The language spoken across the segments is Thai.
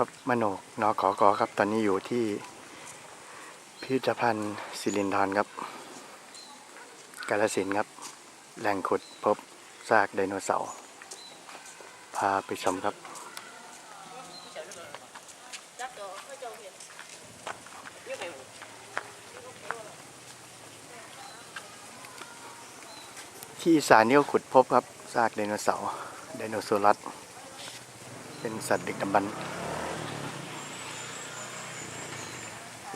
ครับมโนกนอขอกอครับ ตอนนี้อยู่ที่พิพิธภัณฑ์สิรินธรครับ กาลสินครับ แหล่งขุดพบซากไดโนเสาร์ พาไปชมครับที่อีสานนี่ก็ขุดพบครับ ซากไดโนเสาร์ไดโนเสารัส เป็นสัตว์ดึกดำบรรพ์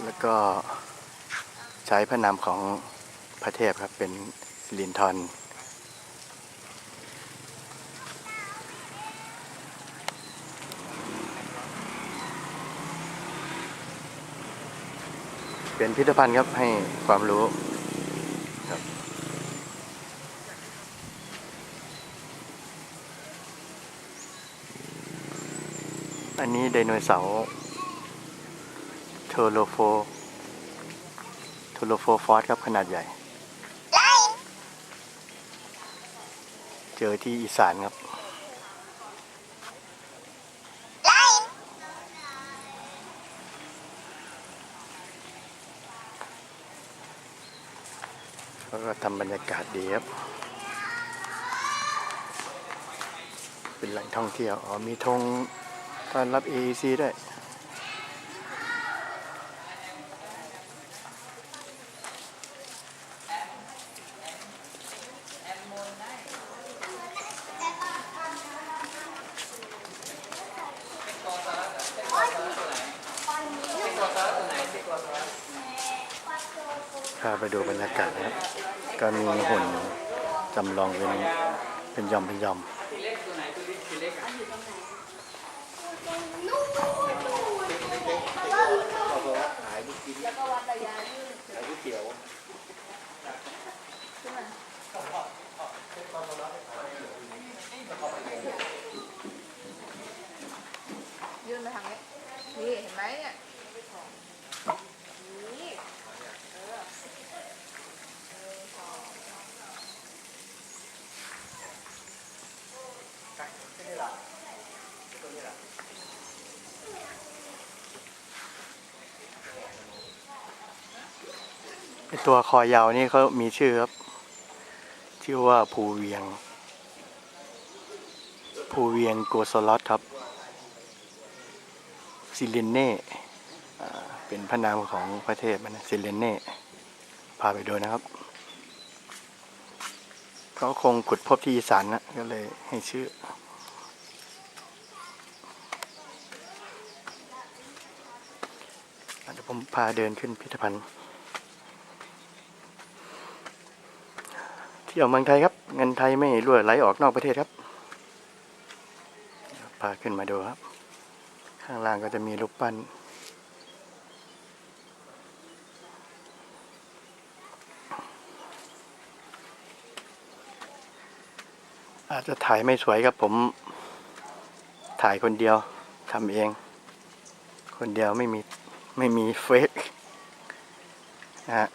แล้วก็ใช้พระนามของพระเทพครับเป็นสิรินทรเป็นพิพิธภัณฑ์ครับให้ความรู้ครับอันนี้ไดโนเสาร์ ทโลโฟโทโลโฟฟอสครับขนาดใหญ่ เจอที่อีสานครับแล้วก็ทำบรรยากาศดีครับ เป็นแหล่งท่องเที่ยว อ๋อ มีธงต้อนรับ AEC ด้วย พาไปดูบรรยากาศนะครับ ก็มีหุ่นจำลองเป็นเป็นยอมเป็นยอมยื่นมาทางนี้นี่เห็นไหมเนี่ยนี่เออ ไอ ตัวคอยาวนี่เขามีชื่อครับ ชื่อว่าภูเวียง ภูเวียงโกโซลอสครับ ซิลินเน่เป็นพระนามของประเทศมันนะซิลินเน่ พาไปดูนะครับ เขาคงขุดพบที่อีสานนะก็เลยให้ชื่อเดี๋ยวผมพาเดินขึ้นพิพิธภัณฑ์ เที่ยวเมืองไทยครับ เงินไทยไม่รั่วไหลออกนอกประเทศครับพาขึ้นมาดูครับ ข้างล่างก็จะมีรูปปั้นอาจจะถ่ายไม่สวยครับผม ถ่ายคนเดียวทำเอง คนเดียวไม่มี ไม่มีเฟกนะฮะ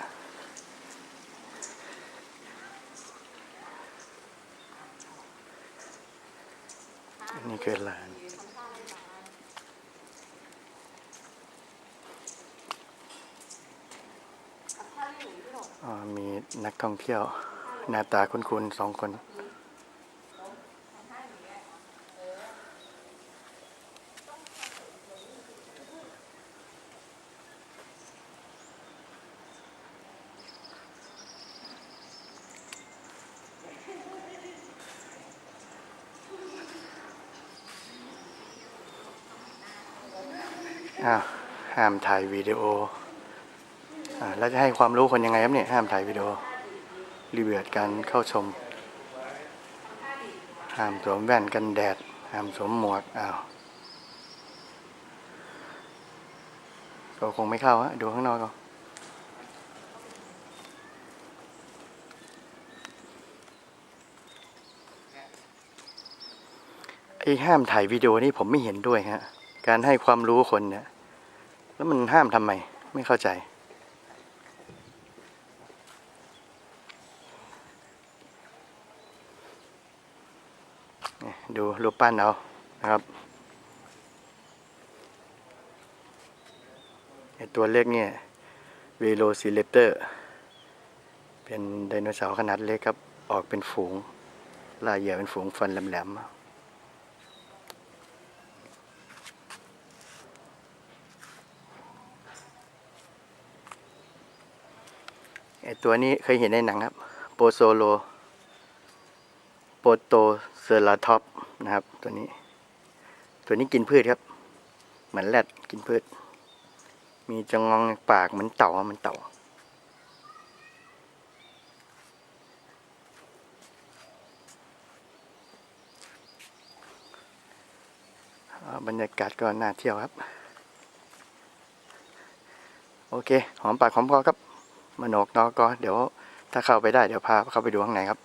นี่คือลานอ่ามีนักท่องเที่ยว หน้าตาคุ้นๆสองคน อ้าวห้ามถ่ายวิดีโออ่าแล้วจะให้ความรู้คนยังไงครับเนี่ยห้ามถ่ายวิดีโอรีเวิร์ดการเข้าชม ห้ามสวมแว่นกันแดด ห้ามสวมหมวกอ้าวก็คงไม่เข้าฮะดูข้างนอกก็ไอ้ห้ามถ่ายวิดีโอนี่ผมไม่เห็นด้วยฮะ การให้ความรู้คนเนี่ย แล้วมันห้ามทำไม ไม่เข้าใจ ดูรูปปั้นเอานะครับตัวเล็กเนี่ยเวโรซิเลเตอร์ เป็นไดโนเสาร์ขนาดเล็กครับ ออกเป็นฝูงล่าเหยื่อเป็นฝูงฟันแหลมๆ ตัวนี้เคยเห็นในหนังครับ โปโซโล โปโตเซอราท็อปนะครับ ตัวนี้ ตัวนี้กินพืชครับ เหมือนแรดกินพืช มีจงองปากเหมือนเต่าเหมือนเต่าอ่าบรรยากาศก็น่าเที่ยวครับ โอเค หอมปากหอมคอครับ มโนกนอกก็เดี๋ยวถ้าเข้าไปได้เดี๋ยวพาเข้าไปดูข้างในครับ